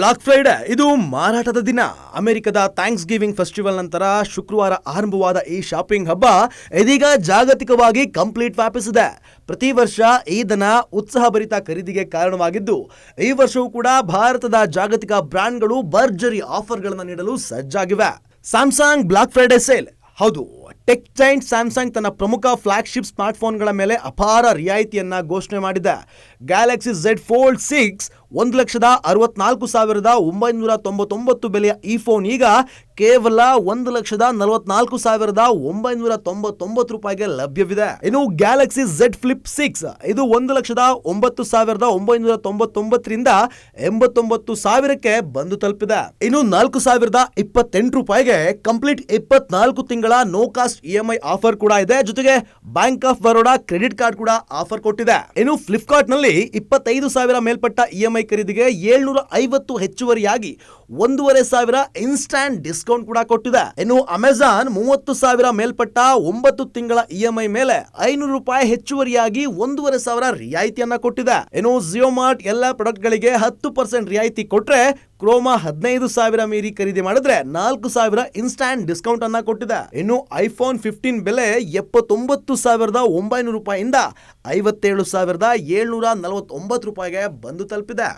Block Friday ಇದು ಮಾರಾಟದ ದಿನ. ಅಮೆರಿಕದ ಥ್ಯಾಂಕ್ಸ್ ಗಿವಿಂಗ್ ಫೆಸ್ಟಿವಲ್ ನಂತರ ಶುಕ್ರವಾರ ಆರಂಭವಾದ ಈ ಶಾಪಿಂಗ್ ಹಬ್ಬ ಇದೀಗ ಜಾಗತಿಕವಾಗಿ ಕಂಪ್ಲೀಟ್ ವ್ಯಾಪಿಸಿದೆ. ಪ್ರತಿ ವರ್ಷ ಈ ದಿನ ಉತ್ಸಾಹಭರಿತ ಖರೀದಿಗೆ ಕಾರಣವಾಗಿದ್ದು, ಈ ವರ್ಷವೂ ಕೂಡ ಭಾರತದ ಜಾಗತಿಕ ಬ್ರ್ಯಾಂಡ್ಗಳು ಭರ್ಜರಿ ಆಫರ್ಗಳನ್ನು ನೀಡಲು ಸಜ್ಜಾಗಿವೆ. ಸ್ಯಾಮ್ಸಂಗ್ ಬ್ಲಾಕ್ ಫ್ರೈಡೆ ಸೇಲ್ ಹೌದು ಟೆಕ್ ಜೈಂಟ್ ಸ್ಯಾಮ್ಸಂಗ್ ತನ್ನ ಪ್ರಮುಖ ಫ್ಲಾಗ್ಶಿಪ್ ಸ್ಮಾರ್ಟ್ಫೋನ್ಗಳ ಮೇಲೆ ಅಪಾರ ರಿಯಾಯಿತಿಯನ್ನು ಘೋಷಣೆ ಮಾಡಿದೆ. ಗ್ಯಾಲಕ್ಸಿ ಝೆಡ್ ಫೋಲ್ಡ್ ಸಿಕ್ಸ್ ಒಂದು ಲಕ್ಷದ ಅರವತ್ನಾಲ್ಕು ಸಾವಿರದ ಒಂಬೈನೂರ ತೊಂಬತ್ತೊಂಬತ್ತು ಬೆಲೆಯ ಈ ಫೋನ್ ಈಗ ಕೇವಲ ಒಂದು ಲಕ್ಷದ ನಲವತ್ನಾಲ್ಕು ಸಾವಿರದ ಒಂಬೈನೂರ ತೊಂಬತ್ತೊಂಬತ್ತು ರೂಪಾಯಿಗೆ ಲಭ್ಯವಿದೆ. ಇನ್ನು ಗ್ಯಾಲಕ್ಸಿ ಝೆಡ್ ಫ್ಲಿಪ್ ಸಿಕ್ಸ್ ಇದು ಒಂದು ಲಕ್ಷದ ಒಂಬತ್ತು ಸಾವಿರದ ಒಂಬೈನೂರ ತೊಂಬತ್ತೊಂಬತ್ತರಿಂದ ಎಂಬತ್ತೊಂಬತ್ತು ಸಾವಿರಕ್ಕೆ ಬಂದು ತಲುಪಿದೆ. ಇನ್ನು ನಾಲ್ಕು ಸಾವಿರದ ಇಪ್ಪತ್ತೆಂಟು ರೂಪಾಯಿಗೆ ಕಂಪ್ಲೀಟ್ ಇಪ್ಪತ್ನಾಲ್ಕು ತಿಂಗಳ no cost E M I offer ಕೂಡ ಇದೆ. ಜೊತೆಗೆ Bank of Baroda credit card ಕೂಡ ಆಫರ್ ಕೊಟ್ಟಿದೆ. ಇನ್ನು ಫ್ಲಿಪ್ಕಾರ್ಟ್ನಲ್ಲಿ ಇಪ್ಪತ್ತೈದು ಸಾವಿರ ಮೇಲ್ಪಟ್ಟ ಇ ಎಂ ಐ ಖರೀದಿಗೆ ಏಳ್ನೂರ ಐವತ್ತು ಹೆಚ್ಚುವರಿಯಾಗಿ ಒಂದೂವರೆ ಸಾವಿರ ಇನ್ಸ್ಟ್ಯಾಂಟ್ ಡಿಸ್ಕೌಂಟ್ ಕೂಡ ಕೊಟ್ಟಿದೆ. ಇನ್ನು ಅಮೆಜಾನ್ ಮೂವತ್ತು ಸಾವಿರ ಮೇಲ್ಪಟ್ಟ ಒಂಬತ್ತು ತಿಂಗಳ ಇಎಂಐ ಮೇಲೆ ಐನೂರು ರೂಪಾಯಿ ಹೆಚ್ಚುವರಿಯಾಗಿ ಒಂದೂವರೆ ಸಾವಿರ ರಿಯಾಯಿತಿಯನ್ನ ಕೊಟ್ಟಿದೆ. ಇನ್ನು ಜಿಯೋ ಮಾರ್ಟ್ ಎಲ್ಲ ಪ್ರಾಡಕ್ಟ್ ಗಳಿಗೆ ಹತ್ತು ಪರ್ಸೆಂಟ್ ರಿಯಾಯಿತಿ ಕೊಟ್ರೆ ಕ್ರೋಮಾ ಹದಿನೈದು ಸಾವಿರ ಮೀರಿ ಖರೀದಿ ಮಾಡಿದ್ರೆ ನಾಲ್ಕು ಸಾವಿರ ಇನ್ಸ್ಟಾಂಟ್ ಡಿಸ್ಕೌಂಟ್ ಅನ್ನ ಕೊಟ್ಟಿದೆ. ಇನ್ನು ಐಫೋನ್ ಫಿಫ್ಟೀನ್ ಬೆಲೆ ಎಪ್ಪತ್ತೊಂಬತ್ತು ಸಾವಿರದ ಒಂಬೈನೂರು ರೂಪಾಯಿಯಿಂದ ಐವತ್ತೇಳು ಸಾವಿರದ ಏಳ್ನೂರ ನಲವತ್ತೊಂಬತ್ತು ರೂಪಾಯಿಗೆ ಬಂದು ತಲುಪಿದೆ.